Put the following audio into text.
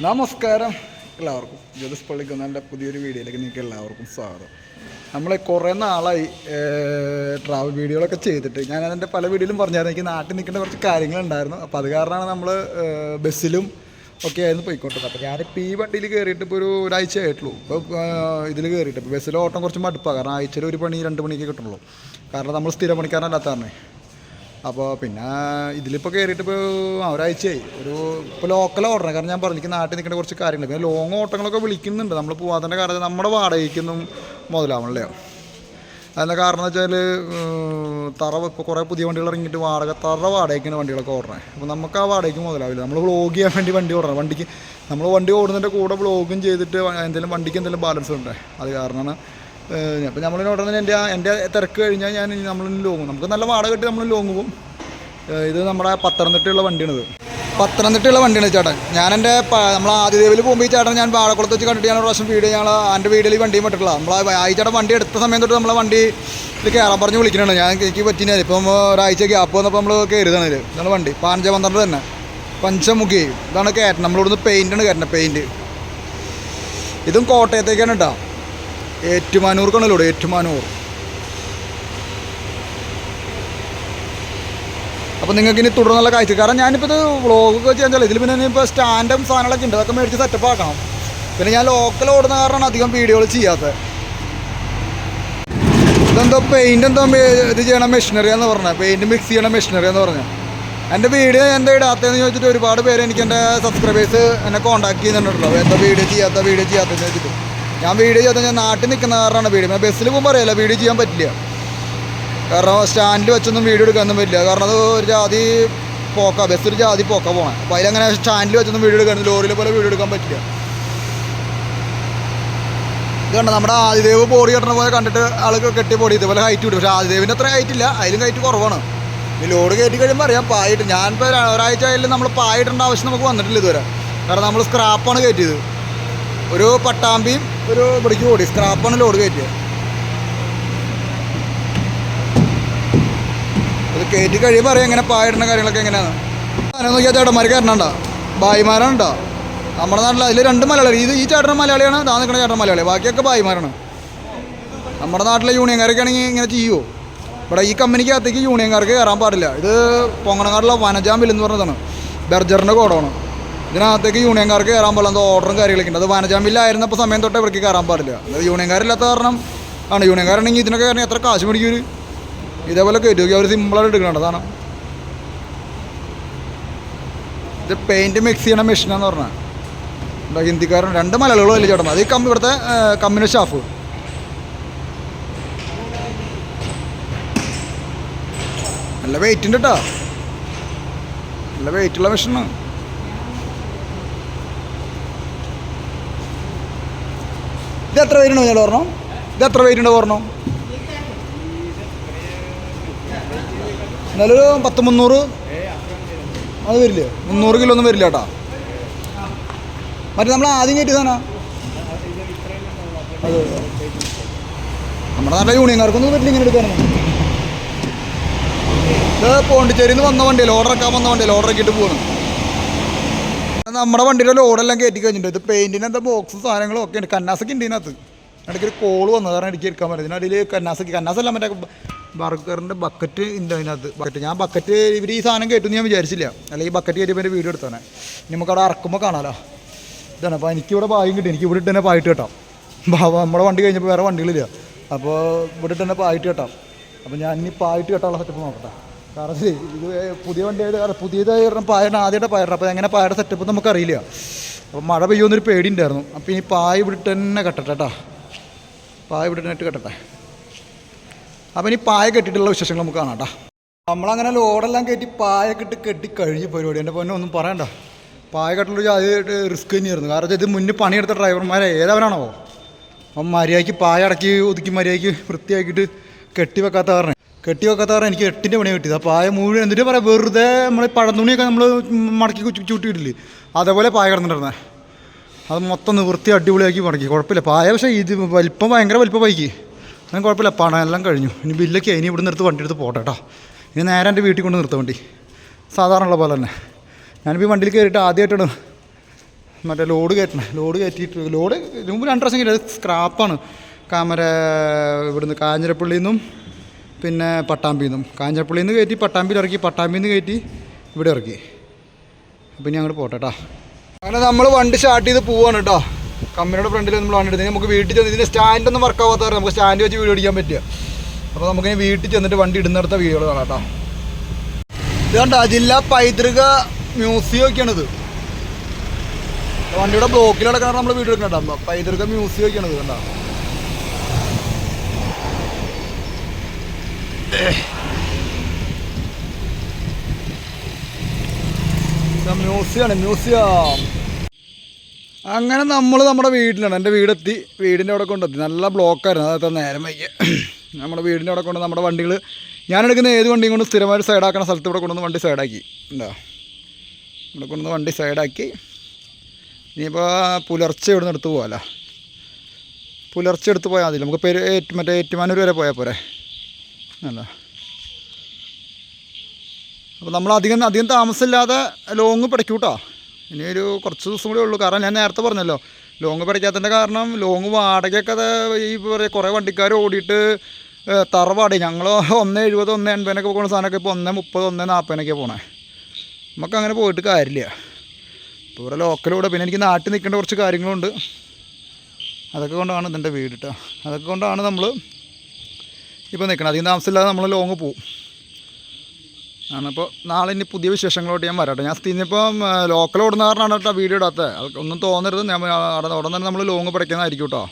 നമസ്കാരം. എല്ലാവർക്കും. ജ്യോതിസ് പള്ളിക്കുന്നതിന്റെ പുതിയൊരു വീഡിയോയിലേക്ക് നിങ്ങൾക്ക് എല്ലാവർക്കും സ്വാഗതം. നമ്മൾ കുറേ നാളായി ട്രാവൽ വീഡിയോകളൊക്കെ ചെയ്തിട്ട്. ഞാൻ അതിന്റെ പല വീഡിയോയിലും പറഞ്ഞായിരുന്നു. എനിക്ക് നാട്ടിൽ നിൽക്കേണ്ട കുറച്ച് കാര്യങ്ങളുണ്ടായിരുന്നു. അപ്പോൾ അത് കാരണമാണ് നമ്മൾ ബസ്സിലും ഒക്കെ ആയിരുന്നു പോയിക്കൊണ്ടത് അപ്പോൾ ഞാനിപ്പോൾ ഈ വണ്ടിയിൽ കയറിയിട്ട് ഇപ്പോൾ ഒരു ഒരാഴ്ച ആയിട്ടുള്ളൂ. ഇപ്പോൾ ഇതിൽ കയറിയിട്ട്. ഇപ്പോൾ ബസ്സിൽ ഓട്ടം കുറച്ച് മടുപ്പാണ് കാരണം ആഴ്ചയിൽ ഒരു പണി രണ്ട് മണിക്ക് കിട്ടുള്ളൂ. കാരണം നമ്മൾ സ്ഥിര പണിക്കാരനല്ലാത്ത കാരണം അപ്പോൾ പിന്നെ ഇതിലിപ്പോൾ കയറിയിട്ട് ഇപ്പോൾ ഒരാഴ്ചയായി. ഒരു ഇപ്പോൾ ലോക്കൽ ഓടണം കാരണം ഞാൻ പറഞ്ഞു നാട്ടിൽ നിൽക്കേണ്ട കുറച്ച് കാര്യങ്ങൾ. പിന്നെ ലോങ് ഓട്ടങ്ങളൊക്കെ വിളിക്കുന്നുണ്ട്. നമ്മൾ പോകാത്തതിന്റെ കാരണം നമ്മുടെ വാടകയ്ക്കൊന്നും മുതലാവണല്ലേ. അതിന്റെ കാരണം വെച്ചാൽ തറ ഇപ്പോൾ കുറേ പുതിയ വണ്ടികൾ ഇറങ്ങിയിട്ട് വാടക തറ വാടകയ്ക്കാണ് വണ്ടികളൊക്കെ ഓടണേ അപ്പോൾ നമുക്ക് ആ വാടകയ്ക്ക് മുതലാവില്ല. നമ്മൾ വ്ളോഗ് ചെയ്യാൻ വേണ്ടി വണ്ടി ഓടണം. വണ്ടിക്ക് നമ്മൾ വണ്ടി ഓടുന്നതിന്റെ കൂടെ വ്ളോഗും ചെയ്തിട്ട് എന്തെങ്കിലും വണ്ടിക്ക് എന്തെങ്കിലും ബാലൻസ് ഉണ്ട്? അത് കാരണമാണ്. അപ്പോൾ നമ്മൾ ഉടനെ എന്റെ എന്റെ തിരക്ക് കഴിഞ്ഞാൽ ഞാൻ നമ്മൾ ലോങ്ങും. നമുക്ക് നല്ല വാടക കിട്ടി നമ്മൾ ലോങ്ങ് പോകും ഇത് നമ്മുടെ പത്തനംതിട്ടയുള്ള വണ്ടിയാണിത്. പത്തനംതിട്ടയുള്ള വണ്ടിയാണ് ചേട്ടൻ. ഞാൻ എന്റെ നമ്മൾ ആദ്യദേവിൽ പോകുമ്പോൾ ഈ ചേട്ടൻ ഞാൻ വാഴക്കുളത്ത് വെച്ച് കണ്ടിട്ട് ഞാൻ ഒരു പ്രാവശ്യം വീട് ഞങ്ങൾ എന്റെ വീട്ടിൽ ഈ വണ്ടിയും പറ്റില്ല നമ്മൾ ഈ ചേട്ടൻ വണ്ടി എടുത്ത സമയം തൊട്ട് നമ്മളെ വണ്ടി ഇത് കയറാൻ പറഞ്ഞ് വിളിക്കുന്നുണ്ട്. ഞാൻ എനിക്ക് പറ്റിയാൽ ഇപ്പം ഒരാഴ്ച ഗ്യാപ്പ് വന്നപ്പോൾ നമ്മൾ കയറിയതാണ് ഇത്. ഇതാണ് വണ്ടി. പാഞ്ച പന്ത്രണ്ട് തന്നെ. പഞ്ചമുഖി. ഇതാണ് കയറ്റം നമ്മളിവിടുന്ന് പെയിന്റാണ് കയറ്റുന്നത് പെയിന്റ് ഇതും കോട്ടയത്തേക്കാണ് കേട്ടോ. ഏറ്റുമാനൂർക്കാണല്ലോ ഇവിടെ ഏറ്റുമാനൂർ. അപ്പോൾ നിങ്ങൾക്ക് ഇനി തുടർന്നുള്ള കാഴ്ച. കാരണം ഞാനിപ്പോൾ ഇത് വ്ളോഗൊക്കെ ചെയ്യാൻ ചില ഇതിൽ പിന്നെ ഇപ്പോൾ സ്റ്റാൻഡും സാധനങ്ങളൊക്കെ ഉണ്ട്. അതൊക്കെ മേടിച്ച് സെറ്റപ്പ് ആക്കണം. പിന്നെ ഞാൻ ലോക്കൽ ഓടുന്ന കാരണമാണ് അധികം വീഡിയോകൾ ചെയ്യാത്തത്. ഇതെന്തോ പെയിന്റ് എന്തോ ഇത് ചെയ്യണ മെഷീനറി എന്ന് പറഞ്ഞത് പെയിന്റ് മിക്സ് ചെയ്യണ മെഷീനറി എന്ന് പറഞ്ഞത് എന്റെ വീഡിയോ എന്താ ഇടാത്തതെന്ന് ചോദിച്ചിട്ട് ഒരുപാട് പേര് എനിക്ക് എന്റെ സബ്സ്ക്രൈബേഴ്സ് എന്നെ കോൺടാക്ട് ചെയ്യുന്നുണ്ടല്ലോ. എന്താ വീഡിയോ ചെയ്യാത്ത വീഡിയോ ചെയ്യാത്തതെന്ന് ചോദിച്ചിട്ട്. ഞാൻ വീഡിയോ ചെയ്യാത്ത ഞാൻ നാട്ടിൽ നിൽക്കുന്ന കാരണമാണ് വീഡിയോ ഞാൻ ബസ്സിൽ പോകുമ്പോൾ അറിയാലോ വീഡിയോ ചെയ്യാൻ പറ്റില്ല. കാരണം സ്റ്റാൻഡിൽ വെച്ചൊന്നും വീഡിയോ എടുക്കാനൊന്നും പറ്റില്ല. കാരണം അത് ഒരു ജാതി പോക്ക ബസ് ഒരു ജാതി പോക്ക പോകണം അപ്പോൾ അതിലങ്ങനെ സ്റ്റാൻഡിൽ വെച്ചൊന്നും വീഡിയോ എടുക്കാൻ ലോറിയിൽ പോലെ വീഡിയോ എടുക്കാൻ പറ്റില്ല. ഇത് കണ്ട നമ്മുടെ ആദിദേവ് ബോഡി കെട്ടണ പോലെ കണ്ടിട്ട് ആൾക്ക് കെട്ടി ബോഡി ഇതുപോലെ ഹൈറ്റ് കിട്ടും പക്ഷേ ആദിദേവിന്റെ അത്ര ഹൈറ്റ് ഇല്ല. അതിലും ഹൈറ്റ് കുറവാണ്. ഈ ലോഡ് കയറ്റി കഴിയുമ്പോൾ അറിയാം പായിട്ട് ഞാനിപ്പോൾ ഒരാഴ്ച ആയാലും നമ്മൾ പായിടേണ്ട ആവശ്യം നമുക്ക് വന്നിട്ടില്ല ഇതുവരെ. കാരണം നമ്മൾ സ്ക്രാപ്പാണ് കയറ്റിയത്. ഒരു പട്ടാമ്പിയും ഒരു ഇവിടേക്ക് ഓടി. സ്ക്രാപ്പാണ് ലോഡ് കയറ്റിയത് അത് കയറ്റി കഴിയുമ്പോൾ അറിയാം എങ്ങനെ പായിടുന്ന കാര്യങ്ങളൊക്കെ എങ്ങനെയാണ്. അങ്ങനെ നോക്കിയാൽ ചേട്ടന്മാർ കയറണുണ്ടോ? ഭായിമാരാണുണ്ടോ? നമ്മുടെ നാട്ടിൽ അതിൽ രണ്ട് മലയാളി ഇത് ഈ ചേട്ടൻ മലയാളിയാണ് താ നിൽക്കുന്ന ചേട്ടൻ മലയാളി ബാക്കിയൊക്കെ ഭായിമാരാണ്. നമ്മുടെ നാട്ടിലെ യൂണിയൻകാരൊക്കെ ആണെങ്കിൽ ഇങ്ങനെ ചെയ്യുമോ ഇവിടെ ഈ കമ്പനിക്കകത്തേക്ക് യൂണിയൻകാർക്ക് കയറാൻ പാടില്ല. ഇത് പൊങ്ങണങ്ങാടുള്ള വനജാം ബിൽ എന്ന് പറഞ്ഞതാണ്. ബെർജറിന്റെ കോഡാണ് ഇതിനകത്തേക്ക് യൂണിയൻകാർക്ക് കയറാൻ പാടില്ല. എന്തോ ഓർഡറും കാര്യങ്ങളൊക്കെ ഉണ്ട് അത് വനജാം ബില്ലായിരുന്നപ്പോൾ സമയം തൊട്ട് ഇവർക്ക് കയറാൻ പാടില്ല. അത് യൂണിയൻകാരില്ലാത്ത കാരണം ആണ്. യൂണിയൻകാരാണെങ്കിൽ ഇതിനൊക്കെ കാരണം എത്ര കാശ് മേടിക്കും ഇതേപോലെ കയറ്റി അവർ സിമ്പിളായിട്ട് എടുക്കണുണ്ട്. അതാണ്. ഇത് പെയിന്റ് മിക്സ് ചെയ്യണ മെഷീനാന്ന് പറഞ്ഞാൽ എന്താ ഹിന്ദിക്കാരൻ? രണ്ട് മലയാളികളും അല്ലേ ചേട്ടൻ അത് ഈ കമ്പി ഇവിടുത്തെ കമ്പനി സ്റ്റാഫ് നല്ല വെയിറ്റ് ഉണ്ട് കേട്ടോ നല്ല വെയിറ്റുള്ള മെഷീനാണ് ഇത് എത്ര ഉണ്ടോ ഞാൻ ഓർണോ? ഇത് എത്ര ഉണ്ടോ പറഞ്ഞു എന്നാലൊരു പത്ത് മുന്നൂറ് അത് വരില്ലേ? മുന്നൂറ് കിലോ ഒന്നും വരില്ല കേട്ടാ. മറ്റേ നമ്മൾ ആദ്യം കയറ്റി സാധന. അതെ. നമ്മുടെ നല്ല യൂണിയൻകാർക്കൊന്നും പറ്റില്ല ഇങ്ങനെ എടുക്കാനൊന്നും ഇത് പോണ്ടിച്ചേരിന്ന് വന്ന വണ്ടിയല്ലേ? ഓർഡർ ആക്കാൻ വന്ന വണ്ടിയല്ലേ? ഓർഡർ ആക്കിയിട്ട് പോകുന്നു നമ്മുടെ വണ്ടിയുടെ ലോഡെല്ലാം കയറ്റി കഴിഞ്ഞിട്ടുണ്ട്. ഇത് പെയിന്റിന് എന്താ ബോക്സ് സാധനങ്ങളും ഒക്കെ ഉണ്ട്. കന്നാസൊക്കെ ഉണ്ട് ഇതിനകത്ത്. ഇടയ്ക്ക് ഒരു കോൾ വന്നു. കാരണം എനിക്ക് എടുക്കാൻ പറ്റും അതിൽ കന്നാസൊക്കെ. കന്നാസല്ല മറ്റേ ബർഗറിന്റെ ബക്കറ്റ് ഉണ്ട് അതിനകത്ത്. ബക്കറ്റ് ഞാൻ ബക്കറ്റ് ഇവർ ഈ സാധനം കേട്ടു ഞാൻ വിചാരിച്ചില്ല. അല്ലെങ്കിൽ ബക്കറ്റ് കയറ്റിയപ്പോൾ എന്റെ വീഡിയോ എടുത്താനെ നമുക്ക് അവിടെ ഇറക്കുമ്പോൾ കാണാമല്ലോ ഇതാണ്. അപ്പോൾ എനിക്കിവിടെ പായും കിട്ടി. എനിക്ക് ഇവിടെ ഇട്ട് തന്നെ പായിട്ട് കേട്ടോ. നമ്മുടെ വണ്ടി കഴിഞ്ഞപ്പോൾ വേറെ വണ്ടികളില്ല. അപ്പോൾ ഇവിടെ ഇട്ട് തന്നെ പായിട്ട് കേട്ടോ. അപ്പോൾ ഞാൻ ഇനി പായിട്ട് കേട്ടാനുള്ള സെറ്റപ്പ് നോക്കട്ടെ. കാരണം ഇത് പുതിയ വണ്ടിയായത് പുതിയതായി കാരണം പായണ ആദ്യമായിട്ട് പായണം. അപ്പോൾ എങ്ങനെ പായയുടെ സെറ്റപ്പ് നമുക്കറിയില്ല. അപ്പോൾ മഴ പെയ്യുമെന്നൊരു പേടി ഉണ്ടായിരുന്നു അപ്പോൾ ഇനി പായ ഇവിടെ ഇട്ട് തന്നെ കെട്ടട്ടെ കേട്ടോ പായ ഇട്ട് കെട്ടട്ടെ. അപ്പോൾ ഇനി പായ കെട്ടിയിട്ടുള്ള വിശേഷങ്ങൾ നമുക്ക് കാണാം കേട്ടോ നമ്മളങ്ങനെ ലോഡെല്ലാം കയറ്റി പായൊക്കെ ഇട്ട് കെട്ടി കഴിഞ്ഞ പരിപാടി. എന്റെ പൊന്നെ ഒന്നും പറയണ്ട. പായ കെട്ടുള്ള ആദ്യമായിട്ട് റിസ്ക് തന്നെയായിരുന്നു. കാരണം ഇത് മുന്നിൽ പണിയെടുത്ത ഡ്രൈവർമാരെ ഏതവനാണോ അപ്പം മര്യാദയ്ക്ക് പായ അടക്കി ഒതുക്കി മര്യാദയ്ക്ക് വൃത്തിയാക്കിയിട്ട് കെട്ടി വെക്കാത്ത കാരണം. കെട്ടി വെക്കാത്ത കാരണം എനിക്ക് എട്ടിന്റെ പണി കിട്ടിയത്. ആ പായ മുഴുവൻ എന്നിട്ട് പറയാം വെറുതെ നമ്മൾ പഴന്തുണിയൊക്കെ നമ്മൾ മടക്കി ചുട്ടിയിട്ടില്ലേ? അതേപോലെ പായ കിടന്നിട്ടുണ്ടായിരുന്നേ അത് മൊത്തം നിവൃത്തി അടിപൊളിയാക്കി മടക്കി. കുഴപ്പമില്ല. പായ പക്ഷേ ഇത് വലിപ്പം ഭയങ്കര വലിപ്പം ബൈക്ക് അങ്ങനെ കുഴപ്പമില്ല. പണം എല്ലാം കഴിഞ്ഞു. ഇനി ബില്ലൊക്കെ ഇനി ഇവിടെ നിർത്ത് വണ്ടി എടുത്ത് പോട്ടെ കേട്ടോ ഇനി നേരെ എന്റെ വീട്ടിൽ കൊണ്ട് നിർത്താൻ വണ്ടി. സാധാരണ ഉള്ള പോലെ തന്നെ. ഞാനിപ്പോൾ ഈ വണ്ടിയിൽ കയറിയിട്ട് ആദ്യമായിട്ടാണ് മറ്റേ ലോഡ് കയറ്റണം. ലോഡ് കയറ്റിയിട്ട് ലോഡ് മുമ്പ് രണ്ട് പ്രാവശ്യം കയറ്റി സ്ക്രാപ്പാണ് കാമര ഇവിടുന്ന് കാഞ്ഞിരപ്പള്ളിയിൽ നിന്നും പിന്നെ പട്ടാമ്പിയിൽ നിന്നും കാഞ്ഞിരപ്പള്ളിയിൽ നിന്ന് കയറ്റി പട്ടാമ്പിയിൽ ഇറക്കി പട്ടാമ്പിയിൽ നിന്ന് കയറ്റി ഇവിടെ ഇറക്കി. അപ്പം ഇനി അങ്ങോട്ട് പോട്ടെ കേട്ടോ അങ്ങനെ നമ്മൾ വണ്ടി സ്റ്റാർട്ട് ചെയ്ത് പോവാണ് കേട്ടോ കമ്പനിയുടെ ഫ്രണ്ടിൽ നമ്മൾ വണ്ടി എടുത്തത് നമുക്ക് വീട്ടിൽ ചെന്ന് ഇതിന്റെ സ്റ്റാൻഡൊന്നും വർക്ക് ആവാത്ത കാരണം നമുക്ക് സ്റ്റാൻഡ് വെച്ച് വീഡിയോ അടിക്കാൻ പറ്റുക അപ്പോൾ നമുക്ക് ഇനി വീട്ടിൽ ചെന്നിട്ട് വണ്ടി ഇടുന്നിടത്ത വീഡിയോകൾ കാണാം കേട്ടോ ഇത് കണ്ടോ ജില്ലാ പൈതൃക മ്യൂസിയം ഒക്കെയാണിത് വണ്ടിയുടെ ബ്ലോക്കിൽ കിടക്കണം നമ്മൾ വീഡിയോ എടുക്കണ്ട പൈതൃക മ്യൂസിയം ഒക്കെയാണിത് കണ്ടോ. മ്യൂസിയമാണ് മ്യൂസിയം. അങ്ങനെ നമ്മൾ നമ്മുടെ വീട്ടിലാണ്. എന്റെ വീടെത്തി. വീടിന്റെ അവിടെ കൊണ്ടെത്തി. നല്ല ബ്ലോക്കായിരുന്നു. അതായത് നേരം വൈകി. നമ്മുടെ വീടിന്റെ അവിടെ കൊണ്ട് നമ്മുടെ വണ്ടികൾ ഞാൻ എടുക്കുന്ന ഏത് വണ്ടിയും കൊണ്ട് സ്ഥിരമായിട്ട് സൈഡാക്കുന്ന സ്ഥലത്ത് ഇവിടെ കൊണ്ടുവന്ന് വണ്ടി സൈഡാക്കി. ഉണ്ടോ ഇവിടെ കൊണ്ടുവന്ന് വണ്ടി സൈഡാക്കി. ഇനിയിപ്പോൾ പുലർച്ചെ ഇവിടെ നിന്ന് എടുത്ത് പോകാമല്ലോ പുലർച്ചെ എടുത്ത് പോയാൽ മതി. നമുക്ക് പേര് മറ്റേ ഏറ്റുമാനൂർ വരെ പോയാൽ പോരെ. അല്ല അപ്പോൾ നമ്മൾ അധികം അധികം താമസമില്ലാതെ ലോങ് പിടയ്ക്കൂട്ടോ ഇനി ഒരു കുറച്ച് ദിവസം കൂടെ ഉള്ളൂ. കാരണം ഞാൻ നേരത്തെ പറഞ്ഞല്ലോ ലോങ് പഠിക്കാത്തതിന്റെ കാരണം ലോങ് വാടകയൊക്കെ ഈ പറയുക കുറേ വണ്ടിക്കാർ ഓടിയിട്ട് തറവാട്. ഞങ്ങൾ ഒന്ന് എഴുപത് ഒന്ന് എൺപതിനൊക്കെ പോകുന്ന സാധനമൊക്കെ ഇപ്പോൾ ഒന്ന് മുപ്പത് ഒന്ന് നാൽപ്പതിനൊക്കെ പോണേ. നമുക്ക് അങ്ങനെ പോയിട്ട് കാര്യമില്ല. ഇപ്പോൾ ഇവിടെ ലോക്കലൂടെ പിന്നെ എനിക്ക് നാട്ടിൽ നിൽക്കേണ്ട കുറച്ച് കാര്യങ്ങളുണ്ട്. അതൊക്കെ കൊണ്ടാണ് ഇതിന്റെ വീട് കേട്ടോ അതൊക്കെ കൊണ്ടാണ് നമ്മൾ ഇപ്പോൾ നിൽക്കണം അധികം താമസമില്ലാതെ നമ്മൾ ലോങ് പോവും. അപ്പോൾ നാളെ ഇനി പുതിയ വിശേഷങ്ങളോട്ട് ഞാൻ വരാട്ടെ. ഞാൻ ഇന്നിപ്പം ലോക്കൽ ഓടുന്ന കാരണമാണ് കേട്ടോ വീഡിയോ ഇടാത്തത്. ഒന്നും തോന്നരുത്. ഞാൻ അവിടെ തന്നെ നമ്മൾ ലോങ് പഠിക്കുന്നതായിരിക്കും കേട്ടോ.